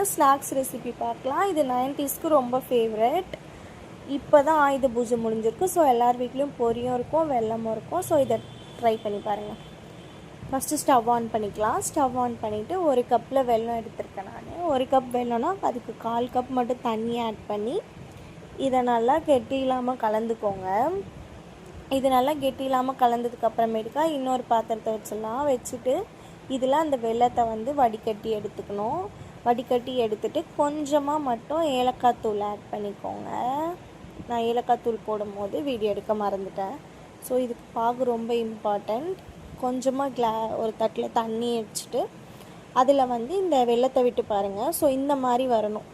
சூப்பரான snacks recipe பார்க்கலாம். இது நைன்டிஸ்க்கு ரொம்ப ஃபேவரட் இப்போ தான் ஆயுத பூஜை முடிஞ்சிருக்கு. ஸோ எல்லார் வீட்லேயும் பொரியும் இருக்கும் வெல்லமும் இருக்கும். ஸோ இதை ட்ரை பண்ணி பாருங்கள் ஃபஸ்ட்டு ஸ்டவ் ஆன் பண்ணிக்கலாம். ஸ்டவ் ஆன் பண்ணிவிட்டு ஒரு கப்பில் வெல்லம் எடுத்திருக்கேன் நான். ஒரு கப் வெல்லம்னா அதுக்கு கால் கப் மட்டும் தண்ணி ஆட் பண்ணி இதை நல்லா கெட்டி இல்லாமல் கலந்துக்கோங்க. இது நல்லா கெட்டி இல்லாமல் கலந்ததுக்கு அப்புறமேட்டுக்கா இன்னொரு பாத்திரத்தை வச்சிடலாம் வச்சுட்டு இதில் அந்த வெள்ளத்தை வந்து வடிகட்டி எடுத்துக்கணும். வடிகட்டி எடுத்துட்டு கொஞ்சமாக மட்டும் ஏலக்காய் தூள் ஆட் பண்ணிக்கோங்க. நான் ஏலக்காய் தூள் போடும்போது வீடியோ எடுக்க மறந்துட்டேன். ஸோ இதுக்கு பாகு ரொம்ப இம்பார்ட்டண்ட் கொஞ்சமாக கிளா ஒரு தட்டில் தண்ணி வச்சுட்டு அதில் வந்து இந்த வெள்ளத்தை விட்டு பாருங்கள் ஸோ இந்த மாதிரி வரணும்.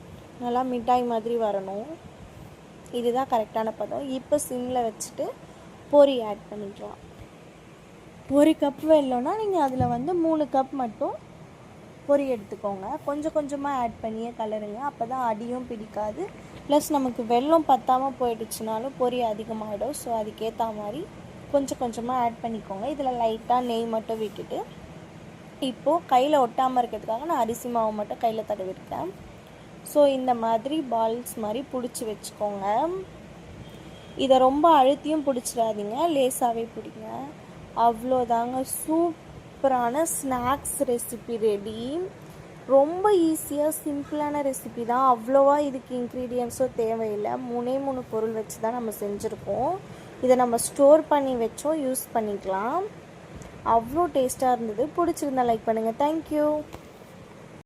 நல்லா மிட்டாய் மாதிரி வரணும். இதுதான் கரெக்டான பதம். இப்போ சிம்மில் வச்சுட்டு பொரி ஆட் பண்ணிக்கலாம். ஒரு கப் வெல்லம்னா நீங்கள் அதில் வந்து மூணு கப் மட்டும் பொரி எடுத்துக்கோங்க. கொஞ்சம் கொஞ்சமாக ஆட் பண்ணியே கலருங்க. அப்போ தான் அடியும் பிடிக்காது. ப்ளஸ் நமக்கு வெல்லம் பத்தாமல் போயிடுச்சுனாலும் பொரி அதிகமாகிடும் ஸோ அதுக்கேற்ற மாதிரி கொஞ்சம் கொஞ்சமாக ஆட் பண்ணிக்கோங்க. இதில் லைட்டாக நெய் மட்டும் விட்டுட்டு. இப்போது கையில் ஒட்டாமல் இருக்கிறதுக்காக நான் அரிசி மாவு மட்டும் கையில் தடவிருக்கேன். ஸோ இந்த மாதிரி பால்ஸ் மாதிரி பிடிச்சி வச்சுக்கோங்க. இதை ரொம்ப அழுத்தியும் பிடிச்சிடாதீங்க. லேசாகவே பிடிங்க. அவ்வளோதாங்க. சூப்பரான ஸ்நாக்ஸ் ரெசிபி ரெடி. ரொம்ப ஈஸியாக சிம்பிளான ரெசிபி தான். அவ்வளோவா இதுக்கு இன்க்ரீடியன்ஸும் தேவையில்லை. மூணே மூணு பொருள் வச்சு தான் நம்ம செஞ்சுருக்கோம். இதை நம்ம ஸ்டோர் பண்ணி வச்சோம் யூஸ் பண்ணிக்கலாம். அவ்வளோ டேஸ்ட்டாக இருந்தது. பிடிச்சிருந்தா லைக் பண்ணுங்கள் தேங்க்யூ